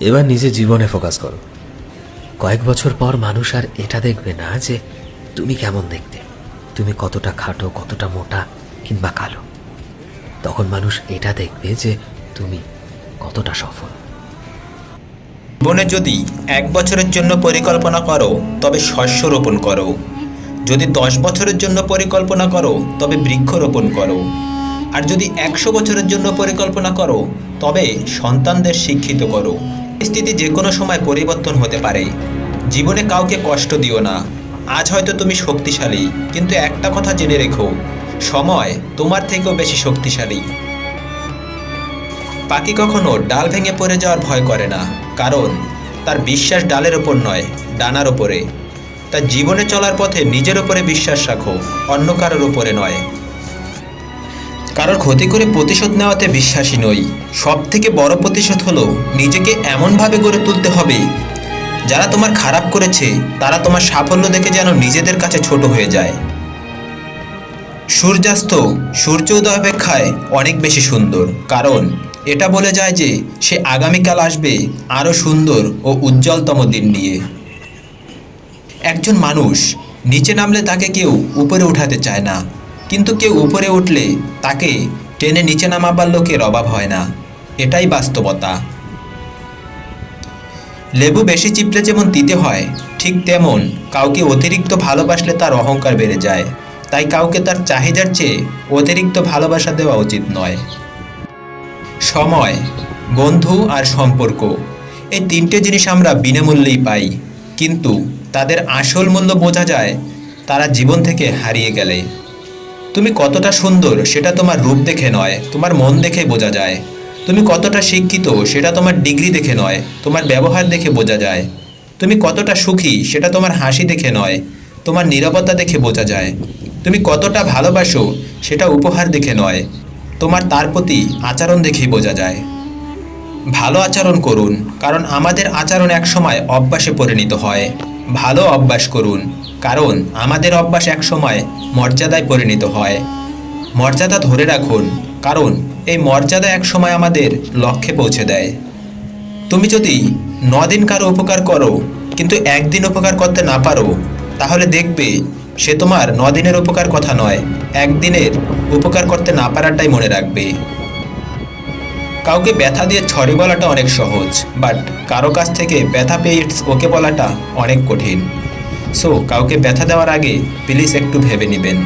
এবার নিজের জীবনে ফোকাস করো। কয়েক বছর পর মানুষ আর এটা দেখবে না যে তুমি কেমন দেখতে। তুমি কতটা খাটো, কতটা মোটা কিংবা কালো। তখন মানুষ এটা দেখবে যে তুমি কতটা সফল। জীবনে যদি এক বছরের জন্য পরিকল্পনা করো, তবে শস্য রোপণ করো। যদি দশ বছরের জন্য পরিকল্পনা করো, তবে বৃক্ষরোপণ করো। আর যদি একশো বছরের জন্য পরিকল্পনা করো, তবে সন্তানদের শিক্ষিত করো। পরিস্থিতি যে কোনো সময় পরিবর্তন হতে পারে। জীবনে কাউকে কষ্ট দিও না। আজ হয়তো তুমি শক্তিশালী, কিন্তু একটা কথা জেনে রেখো, সময় তোমার থেকেও বেশি শক্তিশালী। পাখি কখনো ডাল ভেঙে পড়ে যাওয়ার ভয় করে না, কারণ তার বিশ্বাস ডালের ওপর নয়, ডানার ওপরে। তার জীবনে চলার পথে নিজের ওপরে বিশ্বাস রাখো, অন্য কারোর উপরে নয়। কারোর ক্ষতি করে প্রতিশোধ নেওয়াতে বিশ্বাসী নই। সব থেকে বড় প্রতিশোধ হলো, নিজেকে এমনভাবে গড়ে তুলতে হবে, যারা তোমার খারাপ করেছে, তারা তোমার সাফল্য দেখে যেন নিজেদের কাছে ছোট হয়ে যায়। সূর্যাস্ত সূর্য উদয় অপেক্ষায় অনেক বেশি সুন্দর, কারণ এটা বলে যায় যে, সে আগামীকাল আসবে আরও সুন্দর ও উজ্জ্বলতম দিন নিয়ে। একজন মানুষ নিচে নামলে তাকে কেউ উপরে উঠাতে চায় না কিন্তু কেউ উপরে উঠলে তাকে টেনে নিচে নামাবার লোকের অভাব হয় না। এটাই বাস্তবতা। লেবু বেশি চিপলে যেমন দিতে হয়, ঠিক তেমন কাউকে অতিরিক্ত ভালোবাসলে তার অহংকার বেড়ে যায়। তাই কাউকে তার চাহিদার চেয়ে অতিরিক্ত ভালোবাসা দেওয়া উচিত নয়। সময়, বন্ধু আর সম্পর্ক এই তিনটে জিনিস আমরা বিনামূল্যেই পাই, কিন্তু তাদের আসল মূল্য বোঝা যায় তারা জীবন থেকে হারিয়ে গেলে। তুমি কতটা সুন্দর সেটা তোমার রূপ দেখে নয়, তোমার মন দেখে বোঝা যায়। তুমি কতটা শিক্ষিত সেটা তোমার ডিগ্রি দেখে নয়, তোমার ব্যবহার দেখে বোঝা যায়। তুমি কতটা সুখী সেটা তোমার হাসি দেখে নয়, তোমার নিরাপত্তা দেখে বোঝা যায়। তুমি কতটা ভালোবাসো সেটা উপহার দেখে নয়, তোমার তার প্রতি আচরণ দেখেই বোঝা যায়। ভালো আচরণ করুন, কারণ আমাদের আচরণ একসময় অভ্যাসে পরিণত হয়। ভালো অভ্যাস করুন। কারণ আমাদের অভ্যাস একসময় মর্যাদায় পরিণত হয়। মর্যাদা ধরে রাখুন, কারণ এই মর্যাদা একসময় আমাদের লক্ষ্যে পৌঁছে দেয়। তুমি যদি দিন কারও উপকার করো, কিন্তু একদিন উপকার করতে না পারো, তাহলে দেখবে সে তোমার দিনের উপকার কথা নয়, একদিনের উপকার করতে না পারাটাই মনে রাখবে। কাউকে ব্যথা দিয়ে ছড়ি বলাটা অনেক সহজ বাট কারও কাছ থেকে ব্যথা পেয়ে ওকে বলাটা অনেক কঠিন। সো কাউকে ব্যথা দেওয়ার আগে প্লিজ একটু ভেবে নেবেন।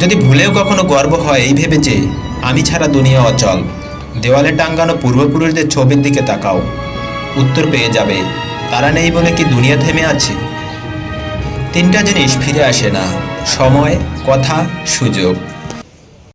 যদি ভুলেও কখনো গর্ব হয় এই ভেবে যে, আমি ছাড়া দুনিয়া অচল। দেওয়ালে টাঙ্গানো পূর্বপুরুষদের ছবির দিকে তাকাও। উত্তর পেয়ে যাবে, তারা নেই বলে কি দুনিয়া থেমে আছে? তিনটা জিনিস ফিরে আসে না। সময়, কথা, সুযোগ।